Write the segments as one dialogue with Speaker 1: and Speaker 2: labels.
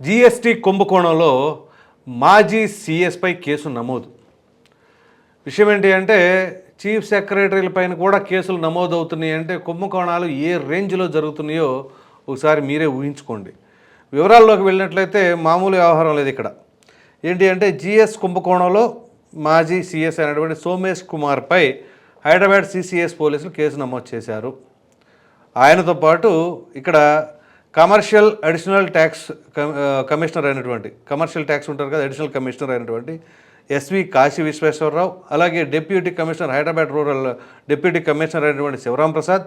Speaker 1: GST కుంభకోణంలో మాజీ సీఎస్పై case నమోదు. విషయం ఏంటి అంటే చీఫ్ సెక్రటరీల పైన కూడా కేసులు నమోదవుతున్నాయి అంటే కుంభకోణాలు ఏ రేంజ్లో జరుగుతున్నాయో ఒకసారి మీరే ఊహించుకోండి. వివరాల్లోకి వెళ్ళినట్లయితే మామూలు వ్యవహారం లేదు ఇక్కడ. ఏంటి అంటే జిఎస్ కుంభకోణంలో మాజీ సీఎస్ అయినటువంటి సోమేష్ కుమార్పై హైదరాబాద్ సిసిఎస్ పోలీసులు కేసు నమోదు చేశారు. ఆయనతో పాటు ఇక్కడ కమర్షియల్ అడిషనల్ ట్యాక్స్ కమిషనర్ అయినటువంటి కమర్షియల్ ట్యాక్స్ ఉంటారు కదా అడిషనల్ కమిషనర్ అయినటువంటి ఎస్వి కాశీ విశ్వేశ్వరరావు అలాగే deputy commissioner Hyderabad rural deputy commissioner అయినటువంటి Sivaram Prasad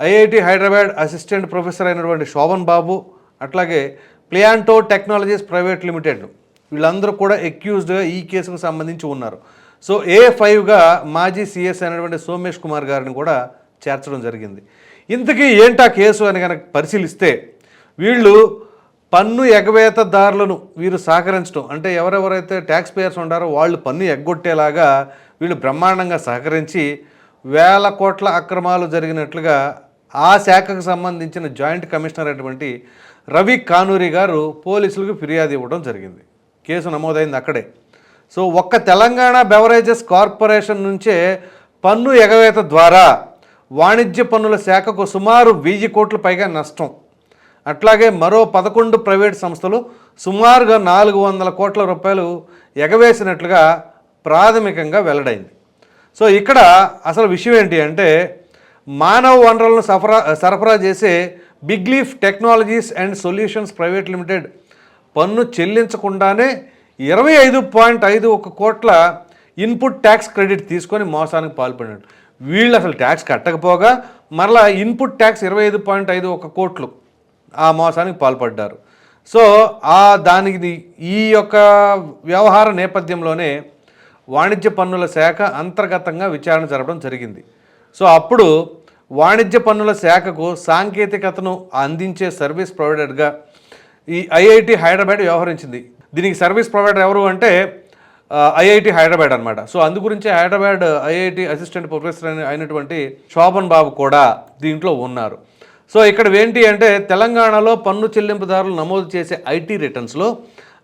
Speaker 1: IIT Hyderabad assistant professor అయినటువంటి శోభన్ బాబు అట్లాగే ప్లియాంటో టెక్నాలజీస్ ప్రైవేట్ లిమిటెడ్ వీళ్ళందరూ కూడా ఎక్యూజ్డ్గా ఈ కేసుకు సంబంధించి ఉన్నారు. సో ఏ ఫైవ్గా మాజీ సీఎస్ అయినటువంటి సోమేష్ కుమార్ గారిని కూడా చేర్చడం జరిగింది. ఇంతకీ ఏంటా కేసు అని కనుక పరిశీలిస్తే వీళ్ళు పన్ను ఎగవేతదారులను వీరు సహకరించడం. అంటే ఎవరెవరైతే ట్యాక్స్ పేయర్స్ ఉండారో వాళ్ళు పన్ను ఎగ్గొట్టేలాగా వీళ్ళు బ్రహ్మాండంగా సహకరించి వేల కోట్ల అక్రమాలు జరిగినట్లుగా ఆ శాఖకు సంబంధించిన జాయింట్ కమిషనర్ అటువంటి రవి కానూరి గారు పోలీసులకు ఫిర్యాదు ఇవ్వడం జరిగింది. కేసు నమోదైంది అక్కడే. సో ఒక్క తెలంగాణ బెవరేజెస్ కార్పొరేషన్ నుంచే పన్ను ఎగవేత ద్వారా వాణిజ్య పన్నుల శాఖకు సుమారు వెయ్యి కోట్ల పైగా నష్టం. అట్లాగే మరో పదకొండు ప్రైవేట్ సంస్థలు సుమారుగా నాలుగు వందల కోట్ల రూపాయలు ఎగవేసినట్లుగా ప్రాథమికంగా వెల్లడైంది. సో ఇక్కడ అసలు విషయం ఏంటి అంటే మానవ వనరులను సరఫరా సరఫరా చేసే big leaf technologies and solutions private limited పన్ను చెల్లించకుండానే ఇరవై ఐదు పాయింట్ ఐదు ఒక కోట్ల ఇన్పుట్ ట్యాక్స్ క్రెడిట్ తీసుకొని మోసానికి పాల్పడినట్టు వీళ్ళు అసలు ట్యాక్స్ కట్టకపోగా మరలా ఇన్పుట్ ట్యాక్స్ ఇరవై ఐదు పాయింట్ ఐదు ఒక కోట్లు ఆ మోసానికి పాల్పడ్డారు. సో ఆ దానికి ఈ యొక్క వ్యవహార నేపథ్యంలోనే వాణిజ్య పన్నుల శాఖ అంతర్గతంగా విచారణ జరపడం జరిగింది. సో అప్పుడు వాణిజ్య పన్నుల శాఖకు సాంకేతికతను అందించే సర్వీస్ ప్రొవైడర్గా ఈ ఐఐటి హైదరాబాద్ వ్యవహరించింది. దీనికి సర్వీస్ ప్రొవైడర్ ఎవరు అంటే ఐఐటి హైదరాబాద్ అనమాట సో అందు గురించి హైదరాబాద్ ఐఐటి అసిస్టెంట్ ప్రొఫెసర్ అయినటువంటి శోభన్ బాబు కూడా దీంట్లో ఉన్నారు. సో ఇక్కడ ఏంటి అంటే తెలంగాణలో పన్ను చెల్లింపుదారులు నమోదు చేసే ఐటీ రిటర్న్స్లో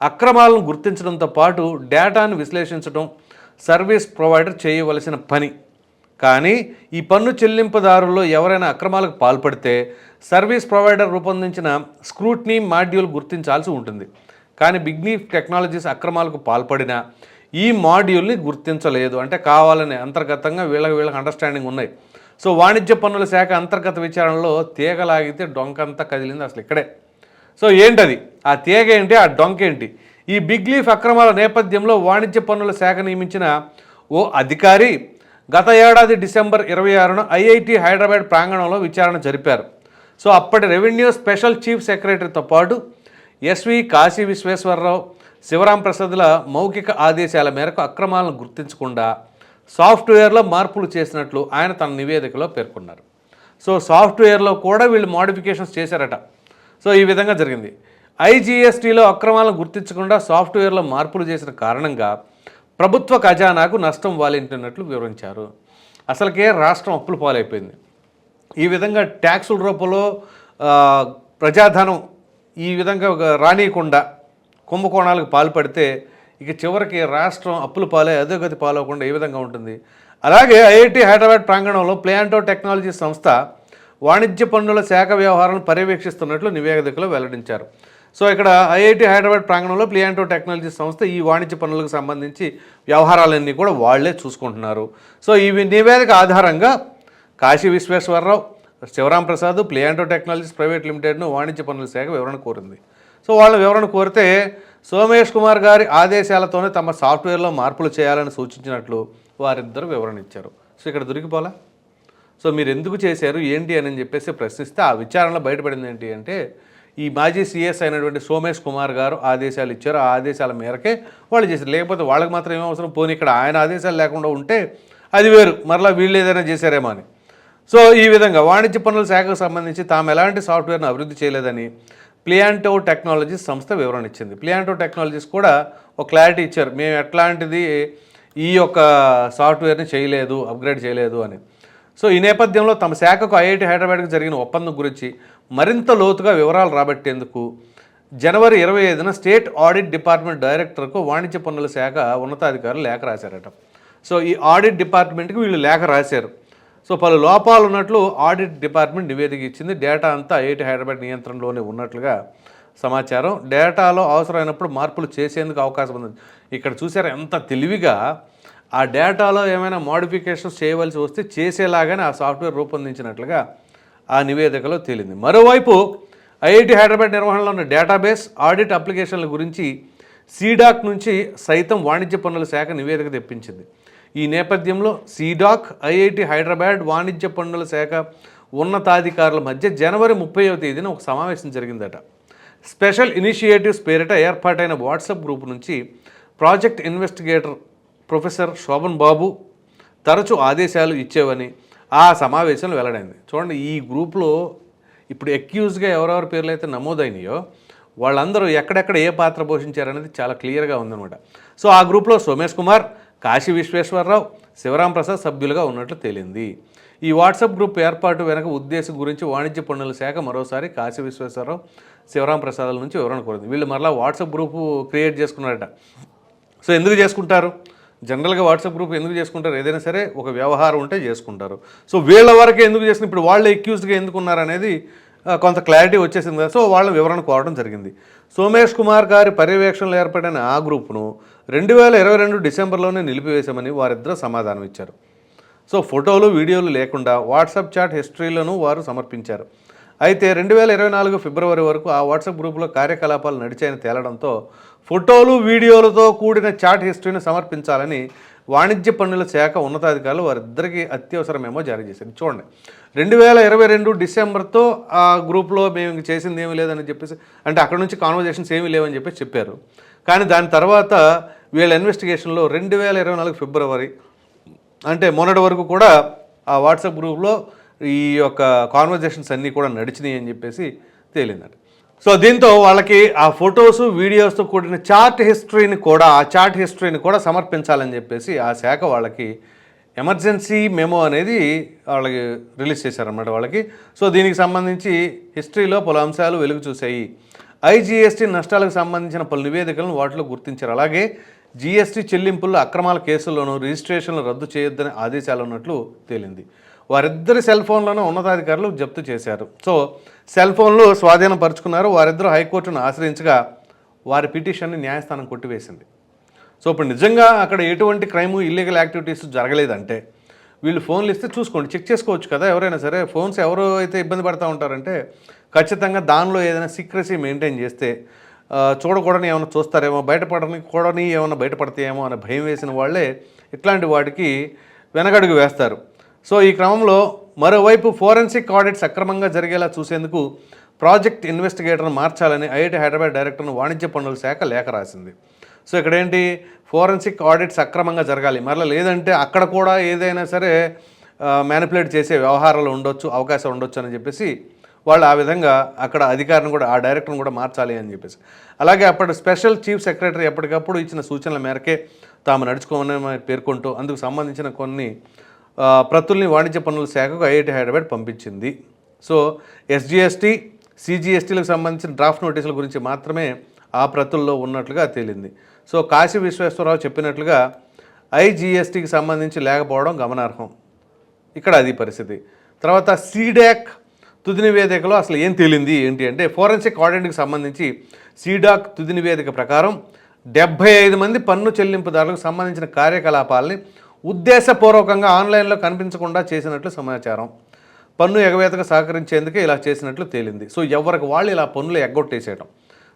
Speaker 1: అక్రమాలను గుర్తించడంతో పాటు డేటాను విశ్లేషించడం సర్వీస్ ప్రొవైడర్ చేయవలసిన పని. కానీ ఈ పన్ను చెల్లింపుదారుల్లో ఎవరైనా అక్రమాలకు పాల్పడితే సర్వీస్ ప్రొవైడర్ రూపొందించిన స్క్రూట్నీ మాడ్యూల్ గుర్తించాల్సి ఉంటుంది. కానీ బిగ్నీఫ్ టెక్నాలజీస్ అక్రమాలకు పాల్పడిన ఈ మాడ్యూల్ని గుర్తించలేదు. అంటే కావాలని అంతర్గతంగా వీళ్ళకి వీళ్ళకి అండర్స్టాండింగ్ ఉన్నాయి. సో వాణిజ్య పన్నుల శాఖ అంతర్గత విచారణలో తీగలాగితే డొంకంతా కదిలింది అసలు ఇక్కడే. సో ఏంటది? ఆ తీగ ఏంటి? ఆ డొంక ఏంటి? ఈ బిగ్ లీఫ్ అక్రమాల నేపథ్యంలో వాణిజ్య పన్నుల శాఖ నియమించిన ఓ అధికారి గత ఏడాది డిసెంబర్ ఇరవై ఆరున ఐఐటి హైదరాబాద్ ప్రాంగణంలో విచారణ జరిపారు. సో అప్పటి రెవెన్యూ స్పెషల్ చీఫ్ సెక్రటరీతో పాటు ఎస్వి కాశీ విశ్వేశ్వరరావు శివరాం ప్రసాద్ల మౌఖిక ఆదేశాల మేరకు అక్రమాలను గుర్తించకుండా సాఫ్ట్వేర్లో మార్పులు చేసినట్లు ఆయన తన నివేదికలో పేర్కొన్నారు. సో సాఫ్ట్వేర్లో కూడా వీళ్ళు మోడిఫికేషన్స్ చేశారట. సో ఈ విధంగా జరిగింది. ఐజీఎస్టీలో అక్రమాలను గుర్తించకుండా సాఫ్ట్వేర్లో మార్పులు చేసిన కారణంగా ప్రభుత్వ ఖజానాకు నష్టం వాలింటున్నట్లు వివరించారు. అసలుకే రాష్ట్రం అప్పులు పాలైపోయింది. ఈ విధంగా ట్యాక్సుల రూపంలో ప్రజాధనం ఈ విధంగా ఒక రానియకుండా కుంభకోణాలకు పాల్పడితే ఇక చివరికి రాష్ట్రం అప్పులు పాలే అధోగతి పాలవకుండా ఏ విధంగా ఉంటుంది? అలాగే ఐఐటి హైదరాబాద్ ప్రాంగణంలో ప్లాంటో టెక్నాలజీ సంస్థ వాణిజ్య పన్నుల శాఖ వ్యవహారాలను పర్యవేక్షిస్తున్నట్లు నివేదికలో వెల్లడించారు. సో ఇక్కడ ఐఐటి హైదరాబాద్ ప్రాంగణంలో ప్లియాంటో టెక్నాలజీ సంస్థ ఈ వాణిజ్య పనులకు సంబంధించి వ్యవహారాలన్నీ కూడా వాళ్ళే చూసుకుంటున్నారు. సో ఈ నివేదిక ఆధారంగా Kashi Visweswara Rao Sivaram Prasad Plianto technologies private లిమిటెడ్ను వాణిజ్య పనుల శాఖ వివరణ కోరింది. సో వాళ్ళ వివరణ కోరితే సోమేష్ కుమార్ గారి ఆదేశాలతోనే తమ సాఫ్ట్వేర్లో మార్పులు చేయాలని సూచించినట్లు వారిద్దరు వివరణ ఇచ్చారు. సో ఇక్కడ దొరికిపోలా? సో మీరు ఎందుకు చేశారు? ఏంటి అని చెప్పేసి ప్రశ్నిస్తే ఆ విచారణలో బయటపడింది ఏంటి అంటే ఈ మాజీ సీఎస్ అయినటువంటి సోమేష్ కుమార్ గారు ఆదేశాలు ఇచ్చారు. ఆ ఆదేశాల మేరకే వాళ్ళు చేశారు. లేకపోతే వాళ్ళకి మాత్రం ఏమవసరం పోనీ ఇక్కడ ఆయన ఆదేశాలు లేకుండా ఉంటే అది వేరు. మరలా వీళ్ళు ఏదైనా చేశారేమో అని. సో ఈ విధంగా వాణిజ్య పనుల శాఖకు సంబంధించి తాము ఎలాంటి సాఫ్ట్వేర్ను అభివృద్ధి చేయలేదని ప్లియాంటో టెక్నాలజీస్ సంస్థ వివరణ ఇచ్చింది. ప్లియాంటో టెక్నాలజీస్ కూడా ఒక క్లారిటీ ఇచ్చారు. మేము ఎట్లాంటిది ఈ యొక్క సాఫ్ట్వేర్ని చేయలేదు అప్గ్రేడ్ చేయలేదు అని. సో ఈ నేపథ్యంలో తమ శాఖకు ఐఐటి హైదరాబాద్కి జరిగిన ఒప్పందం గురించి మరింత లోతుగా వివరాలు రాబట్టేందుకు జనవరి ఇరవై ఐదున స్టేట్ ఆడిట్ డిపార్ట్మెంట్ డైరెక్టర్కు వాణిజ్య పన్నుల శాఖ ఉన్నతాధికారులు లేఖ రాశారట. సో ఈ ఆడిట్ డిపార్ట్మెంట్కి వీళ్ళు లేఖ రాశారు. సో పలు లోపాలు ఉన్నట్లు ఆడిట్ డిపార్ట్మెంట్ నివేదిక ఇచ్చింది. డేటా అంతా ఐఐటి హైదరాబాద్ నియంత్రణలోనే ఉన్నట్లుగా సమాచారం. డేటాలో అవసరమైనప్పుడు మార్పులు చేసేందుకు అవకాశం ఉంది. ఇక్కడ చూసారా ఎంత తెలివిగా ఆ డేటాలో ఏమైనా మోడిఫికేషన్స్ చేయవలసి వస్తే చేసేలాగానే ఆ సాఫ్ట్వేర్ రూపొందించినట్లుగా ఆ నివేదికలో తేలింది. మరోవైపు ఐఐటి హైదరాబాద్ నిర్వహణలో ఉన్న డేటాబేస్ ఆడిట్ అప్లికేషన్ల గురించి సీడాక్ నుంచి సైతం వాణిజ్య పన్నుల శాఖ నివేదిక తెప్పించింది. ఈ నేపథ్యంలో సీడాక్ ఐఐటి హైదరాబాద్ వాణిజ్య పన్నుల శాఖ ఉన్నతాధికారుల మధ్య జనవరి ముప్పైవ తేదీన ఒక సమావేశం జరిగిందట. స్పెషల్ ఇనిషియేటివ్స్ పేరిట ఏర్పాటైన వాట్సాప్ గ్రూప్ నుంచి project investigator professor Shobhan Babu తరచూ ఆదేశాలు ఇచ్చేవని ఆ సమావేశంలో వెల్లడైంది. చూడండి ఈ గ్రూప్లో ఇప్పుడు ఎక్యూజ్గా ఎవరెవరి పేర్లు అయితే నమోదైనాయో వాళ్ళందరూ ఎక్కడెక్కడ ఏ పాత్ర పోషించారనేది చాలా క్లియర్గా ఉందన్నమాట. సో ఆ గ్రూప్లో సోమేష్ కుమార్ కాశీ విశ్వేశ్వరరావు శివరాం ప్రసాద్ సభ్యులుగా ఉన్నట్లు తేలింది. ఈ వాట్సాప్ గ్రూప్ ఏర్పాటు వెనక ఉద్దేశం గురించి వాణిజ్య పన్నుల శాఖ మరోసారి కాశీ విశ్వేశ్వరరావు శివరాం ప్రసాదాల నుంచి వివరణ కోరింది. వీళ్ళు మరలా వాట్సాప్ గ్రూపు క్రియేట్ చేసుకున్నారట. సో ఎందుకు చేసుకుంటారు? జనరల్గా వాట్సాప్ గ్రూప్ ఎందుకు చేసుకుంటారు? ఏదైనా సరే ఒక వ్యవహారం ఉంటే చేసుకుంటారు. సో వీళ్ళ వరకే ఎందుకు చేసిన ఇప్పుడు వాళ్ళు ఎక్యూజ్డ్గా ఎందుకు ఉన్నారనేది కొంత క్లారిటీ వచ్చేసింది కదా. సో వాళ్ళ వివరణ కోరడం జరిగింది. సోమేష్ కుమార్ గారి పర్యవేక్షణలో ఏర్పడిన ఆ గ్రూప్ను రెండు వేల ఇరవై రెండు డిసెంబర్లోనే నిలిపివేశామని వారిద్దరూ సమాధానం ఇచ్చారు సో ఫోటోలు వీడియోలు లేకుండా వాట్సాప్ చాట్ హిస్టరీలను వారు సమర్పించారు. అయితే రెండు వేల ఇరవై నాలుగు ఫిబ్రవరి వరకు ఆ వాట్సాప్ గ్రూపులో కార్యకలాపాలు నడిచాయని తేలడంతో ఫోటోలు వీడియోలతో కూడిన చాట్ హిస్టరీని సమర్పించాలని వాణిజ్య పన్నుల శాఖ ఉన్నతాధికారులు వారిద్దరికీ అత్యవసర మేమో జారీ చేశారు చూడండి. రెండు వేల ఇరవై రెండు డిసెంబర్తో ఆ గ్రూప్లో మేము ఇంక చేసింది ఏమీ లేదని చెప్పేసి అంటే అక్కడ నుంచి కాన్వర్జేషన్స్ ఏమీ లేవని చెప్పేసి చెప్పారు. కానీ దాని తర్వాత వీళ్ళ ఇన్వెస్టిగేషన్లో రెండు వేల ఇరవై నాలుగు ఫిబ్రవరి అంటే మొన్నటి వరకు కూడా ఆ వాట్సాప్ గ్రూప్లో ఈ యొక్క కాన్వర్జేషన్స్ అన్నీ కూడా నడిచినాయి అని చెప్పేసి తేలిందట. సో దీంతో వాళ్ళకి ఆ ఫొటోస్ వీడియోస్తో కూడిన చార్ట్ హిస్టరీని కూడా ఆ చార్ట్ హిస్టరీని కూడా సమర్పించాలని చెప్పేసి ఆ శాఖ వాళ్ళకి ఎమర్జెన్సీ మెమో అనేది వాళ్ళకి రిలీజ్ చేశారన్నమాట వాళ్ళకి. సో దీనికి సంబంధించి హిస్టరీలో పలు అంశాలు వెలుగు చూసాయి ఐజీఎస్టీ నష్టాలకు సంబంధించిన పలు నివేదికలను వాటిలో గుర్తించారు. అలాగే జీఎస్టీ చెల్లింపుల్లో అక్రమాల కేసుల్లోనూ రిజిస్ట్రేషన్లు రద్దు చేయొద్దని ఆదేశాలు ఉన్నట్లు తేలింది. వారిద్దరి సెల్ ఫోన్లను ఉన్నతాధికారులు జప్తు చేశారు. సో సెల్ ఫోన్లు స్వాధీనం పరుచుకున్నారు. వారిద్దరూ హైకోర్టును ఆశ్రయించగా వారి పిటిషన్ని న్యాయస్థానం కొట్టివేసింది. సో ఇప్పుడు నిజంగా అక్కడ ఎటువంటి క్రైము ఇల్లీగల్ యాక్టివిటీస్ జరగలేదంటే వీళ్ళు ఫోన్లు ఇస్తే చూసుకోండి చెక్ చేసుకోవచ్చు కదా ఎవరైనా సరే. ఫోన్స్ ఎవరు అయితే ఇబ్బంది పడుతూ ఉంటారంటే ఖచ్చితంగా దానిలో ఏదైనా సీక్రసీ మెయింటైన్ చేస్తే చూడకూడని ఏమైనా చూస్తారేమో బయటపడని కూడని ఏమైనా బయటపడతాయేమో అనే భయం వేసిన వాళ్ళే ఇట్లాంటి వాటికి వెనకడుగు వేస్తారు. సో ఈ క్రమంలో మరోవైపు ఫోరెన్సిక్ ఆడిట్ సక్రమంగా జరిగేలా చూసేందుకు ప్రాజెక్ట్ ఇన్వెస్టిగేటర్ను మార్చాలని ఐఐటి హైదరాబాద్ డైరెక్టర్ను వాణిజ్య పన్నుల శాఖ లేఖ రాసింది. సో ఇక్కడ ఏంటి ఫోరెన్సిక్ ఆడిట్ సక్రమంగా జరగాలి. మరలా లేదంటే అక్కడ కూడా ఏదైనా సరే మ్యానిపులేట్ చేసే వ్యవహారాలు ఉండొచ్చు అవకాశం ఉండొచ్చు అని చెప్పేసి వాళ్ళు ఆ విధంగా అక్కడ అధికారిని కూడా ఆ డైరెక్టర్ని కూడా మార్చాలి అని చెప్పేసి. అలాగే అప్పటి స్పెషల్ చీఫ్ సెక్రటరీ ఎప్పటికప్పుడు ఇచ్చిన సూచనల మేరకే తాము నడుచుకోమని పేర్కొంటూ అందుకు సంబంధించిన కొన్ని ప్రతుల్ని వాణిజ్య పన్నుల శాఖకు ఐఐటి హైదరాబాద్ పంపించింది. సో ఎస్జిఎస్టీ సిజిఎస్టీలకు సంబంధించిన డ్రాఫ్ట్ నోటీసుల గురించి మాత్రమే ఆ ప్రతుల్లో ఉన్నట్లుగా తేలింది. సో కాశీ విశ్వేశ్వరరావు చెప్పినట్లుగా ఐజిఎస్టీకి సంబంధించి లేకపోవడం గమనార్హం. ఇక్కడ అది పరిస్థితి. తర్వాత సీడాక్ తుది నివేదికలో అసలు ఏం తేలింది ఏంటి అంటే ఫోరెన్సిక్ ఆడిట్కి సంబంధించి సీడాక్ తుది నివేదిక ప్రకారం డెబ్బై ఐదు మంది పన్ను చెల్లింపుదారులకు సంబంధించిన కార్యకలాపాలని ఉద్దేశపూర్వకంగా ఆన్లైన్లో కనిపించకుండా చేసినట్లు సమాచారం. పన్ను ఎగవేతకు సహకరించేందుకే ఇలా చేసినట్లు తేలింది. సో ఎవరికి వాళ్ళు ఇలా పన్నులు ఎగ్గొట్టేసేయడం.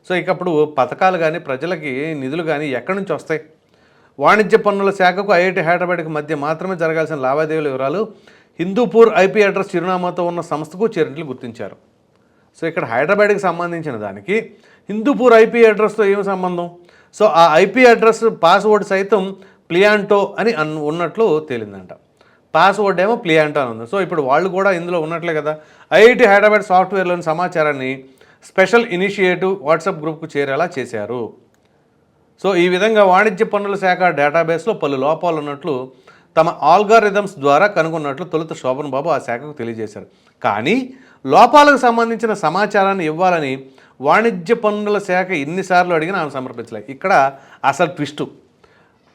Speaker 1: సో ఇక అప్పుడు పథకాలు కానీ ప్రజలకి నిధులు కానీ ఎక్కడి నుంచి వస్తాయి? వాణిజ్య పన్నుల శాఖకు ఐఐటి హైదరాబాద్కి మధ్య మాత్రమే జరగాల్సిన లావాదేవీల వివరాలు హిందూపూర్ ఐపీ అడ్రస్ చిరునామాతో ఉన్న సంస్థకు చేరినట్లు గుర్తించారు. సో ఇక్కడ హైదరాబాద్కి సంబంధించిన దానికి హిందూపూర్ ఐపీ అడ్రస్తో ఏమి సంబంధం? సో ఆ ఐపీ అడ్రస్ పాస్వర్డ్ సైతం ప్లియాంటో అని అన్ ఉన్నట్లు తేలిందంట. పాస్వర్డ్ ఏమో ప్లియాంటో అని ఉంది. సో ఇప్పుడు వాళ్ళు కూడా ఇందులో ఉన్నట్లే కదా? ఐఐటి హైదరాబాద్ సాఫ్ట్వేర్లోని సమాచారాన్ని స్పెషల్ ఇనిషియేటివ్ వాట్సాప్ గ్రూప్కు చేరేలా చేశారు. సో ఈ విధంగా వాణిజ్య పన్నుల శాఖ డేటాబేస్లో పలు లోపాలు ఉన్నట్లు తమ ఆల్గారిథమ్స్ ద్వారా కనుగొన్నట్లు తొలుత శోభన్ బాబు ఆ శాఖకు తెలియజేశారు. కానీ లోపాలకు సంబంధించిన సమాచారాన్ని ఇవ్వాలని వాణిజ్య పన్నుల శాఖ ఎన్నిసార్లు అడిగినా ఆమె సమర్పించలే. ఇక్కడ అసలు ట్విస్టు.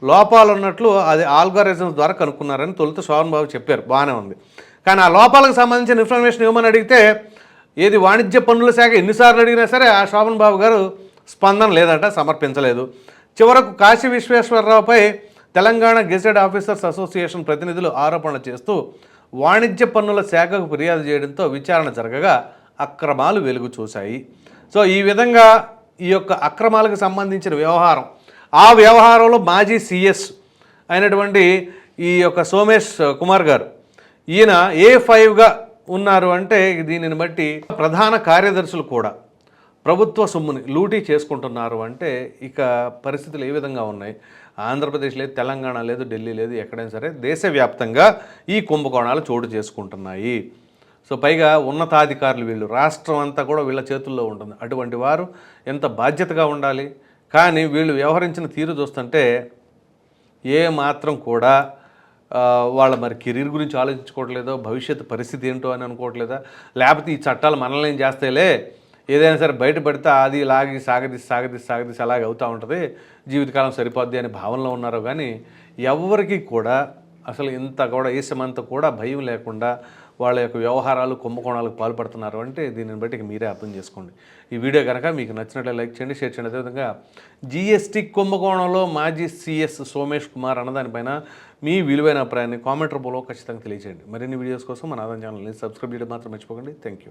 Speaker 1: లోపాలు ఉన్నట్లు అది ఆల్గారిజమ్స్ ద్వారా కనుక్కున్నారని తొలుత శోభన్ బాబు చెప్పారు. బాగానే ఉంది. కానీ ఆ లోపాలకు సంబంధించిన ఇన్ఫర్మేషన్ ఇవ్వమని అడిగితే ఏది వాణిజ్య పన్నుల శాఖ ఎన్నిసార్లు అడిగినా సరే ఆ శోభన్ బాబు గారు స్పందన లేదంట సమర్పించలేదు. చివరకు కాశీ విశ్వేశ్వరరావుపై తెలంగాణ గెజెట్ ఆఫీసర్స్ అసోసియేషన్ ప్రతినిధులు ఆరోపణలు చేస్తూ వాణిజ్య పన్నుల శాఖకు ఫిర్యాదు చేయడంతో విచారణ జరగగా అక్రమాలు వెలుగు చూశాయి. సో ఈ విధంగా ఈ యొక్క అక్రమాలకు సంబంధించిన వ్యవహారం ఆ వ్యవహారంలో మాజీ సిఎస్ అయినటువంటి ఈ యొక్క సోమేష్ కుమార్ గారు ఈయన ఏ ఫైవ్గా ఉన్నారు అంటే దీనిని బట్టి ప్రధాన కార్యదర్శులు కూడా ప్రభుత్వ సొమ్ముని లూటీ చేసుకుంటున్నారు అంటే ఇక పరిస్థితులు ఏ విధంగా ఉన్నాయి? ఆంధ్రప్రదేశ్ లేదు తెలంగాణ లేదు ఢిల్లీ లేదు ఎక్కడైనా సరే దేశవ్యాప్తంగా ఈ కుంభకోణాలు చోటు చేసుకుంటున్నాయి. సో పైగా ఉన్నతాధికారులు వీళ్ళు రాష్ట్రం అంతా కూడా వీళ్ళ చేతుల్లో ఉంటుంది. అటువంటి వారు ఎంత బాధ్యతగా ఉండాలి? కానీ వీళ్ళు వ్యవహరించిన తీరు చూస్తుంటే ఏ మాత్రం కూడా వాళ్ళ మరి కెరీర్ గురించి ఆలోచించుకోవట్లేదో భవిష్యత్తు పరిస్థితి ఏంటో అని అనుకోవట్లేదా? లేకపోతే ఈ చట్టాలు మనల్ని ఏం చేస్తాయిలే? ఏదైనా సరే బయటపడితే అది లాగి సాగదీసి సాగదీసి సాగదీసి అలాగే అవుతూ ఉంటుంది. జీవితకాలం సరిపోద్ది అనే భావనలో ఉన్నారు కానీ ఎవరికి కూడా అసలు ఇంత కూడా ఏసమంతా కూడా భయం లేకుండా వాళ్ళ యొక్క వ్యవహారాలు కుంభకోణాలకు పాల్పడుతున్నారు అంటే దీనిని బట్టి మీరే అర్థం చేసుకోండి. ఈ వీడియో కనుక మీకు నచ్చినట్లే లైక్ చేయండి షేర్ చేయండి. అదేవిధంగా జిఎస్టీ కుంభకోణంలో మాజీ సిఎస్ సోమేష్ కుమార్ అన్నదానిపైన మీ విలువైన అభిప్రాయాన్ని కామెంట్ రూపంలో ఖచ్చితంగా తెలియజేయండి మరిన్ని వీడియోస్ కోసం మన ఆదాయం ఛానల్ని సబ్స్క్రైబ్ చేయడం మాత్రం మర్చిపోకండి. Thank you